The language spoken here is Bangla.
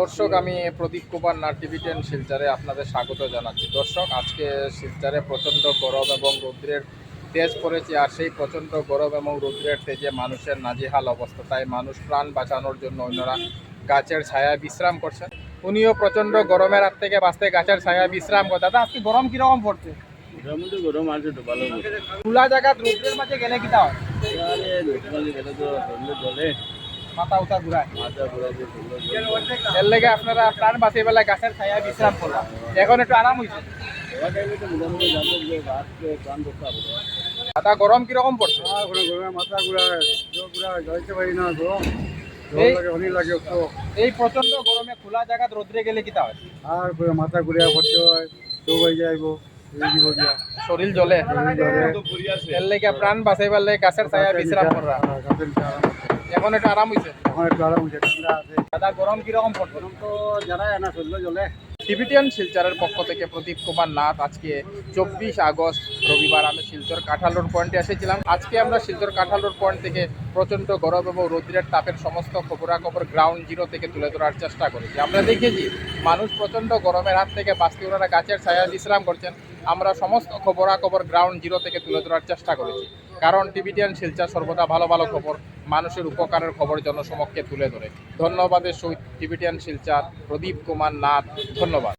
দর্শক আমি প্রদীপ কুমার নাট টিভি টেন শিলচারে আপনাদের স্বাগত জানাচ্ছি। দর্শক আজকে শিলচারে প্রচণ্ড গরম এবং রৌদ্রের তেজ পড়েছে আর সেই প্রচণ্ড গরম এবং রৌদ্রের তেজে মানুষের নাজেহাল অবস্থা। তাই মানুষ প্রাণ বাঁচানোর জন্য অন্যরা গাছের ছায়ায় বিশ্রাম করছেন উনিও প্রচণ্ড গরমের হাত থেকে বাঁচতে গাছের ছায়ায় বিশ্রাম করে দাদা আজকে গরম কীরকম পড়ছে? গ্রামে তো গরম আছে তো ভালো খোলা জায়গা রৌদ্রের মাঝে গেলে কিটা হয়? জলে মাথা উঠা ঘুরায়। মাথা এর লেগে আপনারা প্রাণ বাঁচিয়ে বেলায় গাছের ছায়ায় বিশ্রাম করলাম এখন একটু আরাম হয়েছে দাদা গরম কীরকম পড়ছে? মাথা ঘুরায় এই- প্রচণ্ড গরমে খোলা জায়গা রোদ্রে গেলে কিটা হয় আর মাথা ঘুরিয়া পড়তে হয়? তো হয়ে যাইব শরীর লেগে প্রাণ বাঁচাইবার লেগে গাছের ছায়া বিশ্রাম করা এখন একটু আরাম হয়েছে এখন একটু আরাম হয়েছে ঠান্ডা আছে। দাদা গরম কীরকম পড়ছে? গরম তো জানাই না শরীর জ্বলে। টিভিটিয়ান শিলচরের পক্ষ থেকে প্রদীপ কুমার নাথ আজকে চব্বিশ আগস্ট রবিবার আমি শিলচর কাঁঠাল রোড পয়েন্টে এসেছিলাম। আজকে আমরা শিলচর কাঁঠাল রোড পয়েন্ট থেকে প্রচণ্ড গরম এবং রৌদ্রের তাপের সমস্ত খবরাখবর গ্রাউন্ড জিরো থেকে তুলে ধরার চেষ্টা করেছি আমরা দেখেছি মানুষ প্রচণ্ড গরমের হাত থেকে বাঁচতে ওনারা গাছের ছায়া বিশ্রাম করছেন। আমরা সমস্ত খবরাখবর গ্রাউন্ড জিরো থেকে তুলে ধরার চেষ্টা করেছি। কারণ টিভিটিয়ান শিলচর সর্বদা ভালো ভালো খবর। মানুষের উপকারের খবর জনসমক্ষে তুলে ধরে। ধন্যবাদের সহিত টিভিটিয়ান শিলচার প্রদীপ কুমার নাথ ধন্যবাদ।